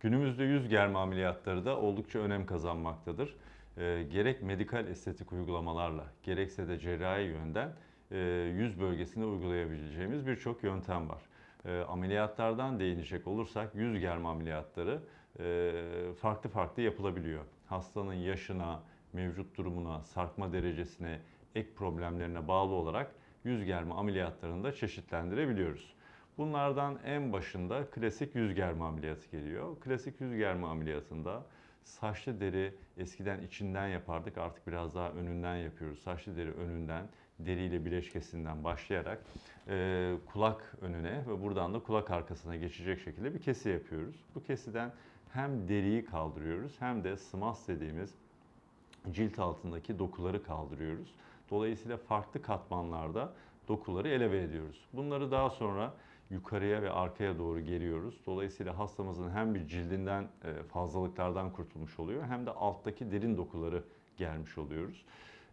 Günümüzde yüz germe ameliyatları da oldukça önem kazanmaktadır. Ee, gerek medikal estetik uygulamalarla gerekse de cerrahi yönden e, yüz bölgesinde uygulayabileceğimiz birçok yöntem var. E, ameliyatlardan değinecek olursak yüz germe ameliyatları e, farklı farklı yapılabiliyor. Hastanın yaşına, mevcut durumuna, sarkma derecesine, ek problemlerine bağlı olarak yüz germe ameliyatlarını da çeşitlendirebiliyoruz. Bunlardan en başında klasik yüz germe ameliyatı geliyor. Klasik yüz germe ameliyatında saçlı deri eskiden içinden yapardık artık biraz daha önünden yapıyoruz. Saçlı deri önünden, deriyle bileşkesinden başlayarak e, kulak önüne ve buradan da kulak arkasına geçecek şekilde bir kesi yapıyoruz. Bu kesiden hem deriyi kaldırıyoruz hem de smas dediğimiz cilt altındaki dokuları kaldırıyoruz. Dolayısıyla farklı katmanlarda dokuları eleve ediyoruz. Bunları daha sonra yukarıya ve arkaya doğru geriyoruz. Dolayısıyla hastamızın hem bir cildinden e, fazlalıklardan kurtulmuş oluyor hem de alttaki derin dokuları gelmiş oluyoruz.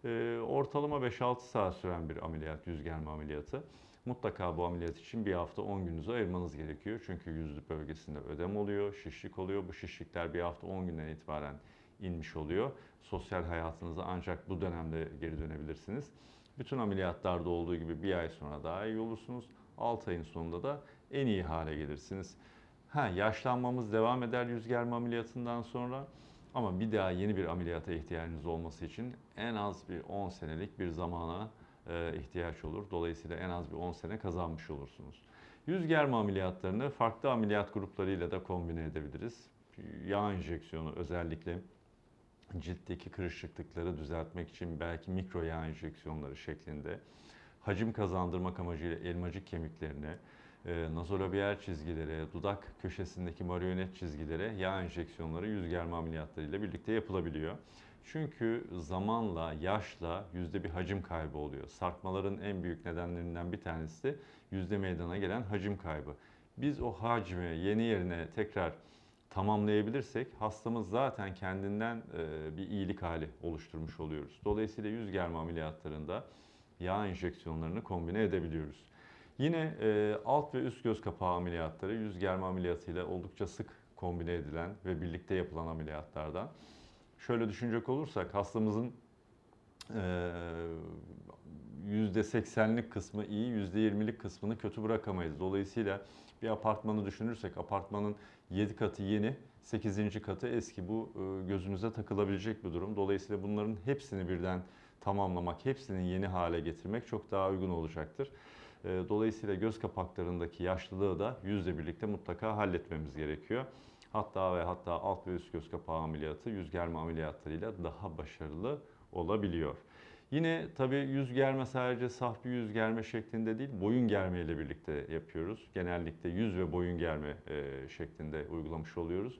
E, Ortalama 5-6 saat süren bir ameliyat, yüz germe ameliyatı. Mutlaka bu ameliyat için bir hafta 10 gününüzü ayırmanız gerekiyor. Çünkü yüzlü bölgesinde ödem oluyor, şişlik oluyor. Bu şişlikler bir hafta 10 günden itibaren inmiş oluyor. Sosyal hayatınıza ancak bu dönemde geri dönebilirsiniz. Bütün ameliyatlarda olduğu gibi bir ay sonra daha iyi olursunuz. 6 ayın sonunda da en iyi hale gelirsiniz. Ha, yaşlanmamız devam eder yüz germe ameliyatından sonra. Ama bir daha yeni bir ameliyata ihtiyacınız olması için en az bir 10 senelik bir zamana e, ihtiyaç olur. Dolayısıyla en az bir 10 sene kazanmış olursunuz. Yüz germe ameliyatlarını farklı ameliyat gruplarıyla da kombine edebiliriz. Yağ enjeksiyonu özellikle ciltteki kırışıklıkları düzeltmek için belki mikro yağ enjeksiyonları şeklinde hacim kazandırmak amacıyla elmacık kemiklerine, e, nazolabiyal çizgilere, dudak köşesindeki marionet çizgilere yağ enjeksiyonları yüz germe ameliyatlarıyla birlikte yapılabiliyor. Çünkü zamanla, yaşla yüzde bir hacim kaybı oluyor. Sarkmaların en büyük nedenlerinden bir tanesi de yüzde meydana gelen hacim kaybı. Biz o hacmi yeni yerine tekrar tamamlayabilirsek hastamız zaten kendinden e, bir iyilik hali oluşturmuş oluyoruz. Dolayısıyla yüz germe ameliyatlarında yağ enjeksiyonlarını kombine edebiliyoruz. Yine e, alt ve üst göz kapağı ameliyatları yüz germe ameliyatıyla oldukça sık kombine edilen ve birlikte yapılan ameliyatlardan. Şöyle düşünecek olursak hastamızın e, %80'lik kısmı iyi, %20'lik kısmını kötü bırakamayız. Dolayısıyla bir apartmanı düşünürsek apartmanın 7 katı yeni, 8. katı eski. Bu e, gözümüze takılabilecek bir durum. Dolayısıyla bunların hepsini birden tamamlamak, hepsini yeni hale getirmek çok daha uygun olacaktır. E, dolayısıyla göz kapaklarındaki yaşlılığı da yüzle birlikte mutlaka halletmemiz gerekiyor. Hatta ve hatta alt ve üst göz kapağı ameliyatı yüz germe ameliyatlarıyla daha başarılı olabiliyor. Yine tabii yüz germe sadece saf bir yüz germe şeklinde değil, boyun germe ile birlikte yapıyoruz. Genellikle yüz ve boyun germe e, şeklinde uygulamış oluyoruz.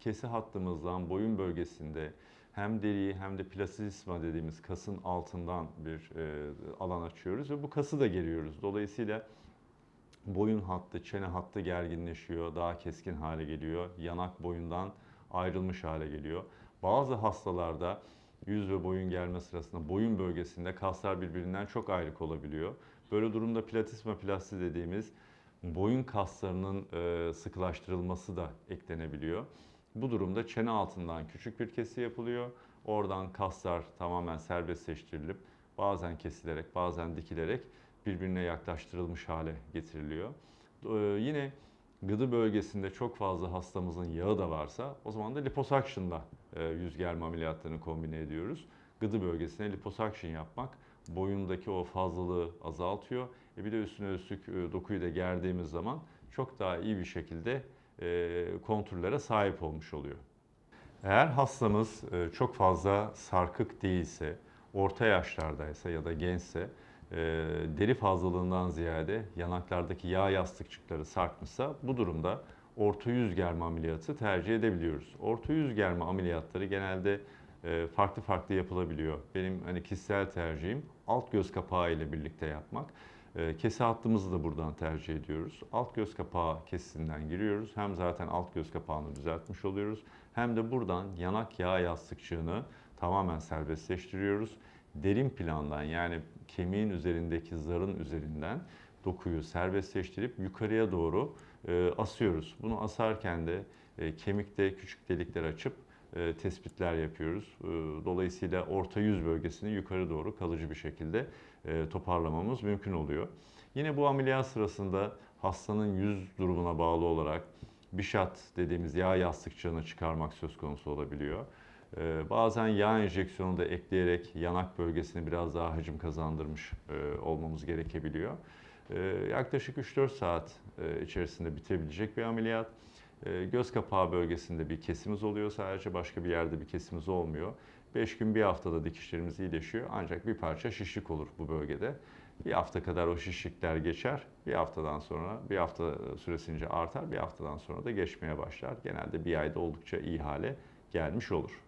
Kesi hattımızdan boyun bölgesinde hem deriyi hem de plastisma dediğimiz kasın altından bir e, alan açıyoruz ve bu kası da geriyoruz. Dolayısıyla boyun hattı, çene hattı gerginleşiyor, daha keskin hale geliyor. Yanak boyundan ayrılmış hale geliyor. Bazı hastalarda yüz ve boyun gelme sırasında boyun bölgesinde kaslar birbirinden çok ayrık olabiliyor. Böyle durumda platisma plasti dediğimiz boyun kaslarının e, sıkılaştırılması da eklenebiliyor. Bu durumda çene altından küçük bir kesi yapılıyor. Oradan kaslar tamamen serbestleştirilip bazen kesilerek bazen dikilerek birbirine yaklaştırılmış hale getiriliyor. Ee, yine gıdı bölgesinde çok fazla hastamızın yağı da varsa o zaman da liposuction'la e, yüz germe ameliyatlarını kombine ediyoruz. Gıdı bölgesine liposuction yapmak boyundaki o fazlalığı azaltıyor. E bir de üstüne üstlük e, dokuyu da gerdiğimiz zaman çok daha iyi bir şekilde konturlara sahip olmuş oluyor. Eğer hastamız e, çok fazla sarkık değilse, orta yaşlardaysa ya da gençse e, deri fazlalığından ziyade yanaklardaki yağ yastıkçıkları sarkmışsa bu durumda orta yüz germe ameliyatı tercih edebiliyoruz. Orta yüz germe ameliyatları genelde e, farklı farklı yapılabiliyor. Benim hani kişisel tercihim alt göz kapağı ile birlikte yapmak. E, kesi hattımızı da buradan tercih ediyoruz. Alt göz kapağı kesisinden giriyoruz. Hem zaten alt göz kapağını düzeltmiş oluyoruz. Hem de buradan yanak yağ yastıkçığını tamamen serbestleştiriyoruz. derin plandan yani kemiğin üzerindeki zarın üzerinden dokuyu serbestleştirip yukarıya doğru e, asıyoruz. Bunu asarken de e, kemikte küçük delikler açıp e, tespitler yapıyoruz. E, dolayısıyla orta yüz bölgesini yukarı doğru kalıcı bir şekilde e, toparlamamız mümkün oluyor. Yine bu ameliyat sırasında hastanın yüz durumuna bağlı olarak bişat dediğimiz yağ yastıkçığını çıkarmak söz konusu olabiliyor. Ee, Bazen yağ enjeksiyonu da ekleyerek yanak bölgesine biraz daha hacim kazandırmış e, olmamız gerekebiliyor. Ee, Yaklaşık 3-4 saat e, içerisinde bitebilecek bir ameliyat. Ee, Göz kapağı bölgesinde bir kesimiz oluyor sadece başka bir yerde bir kesimiz olmuyor. 5 gün bir haftada dikişlerimiz iyileşiyor ancak bir parça şişlik olur bu bölgede. Bir hafta kadar o şişlikler geçer. Bir haftadan sonra, bir hafta süresince artar. Bir haftadan sonra da geçmeye başlar. Genelde bir ayda oldukça iyi hale gelmiş olur.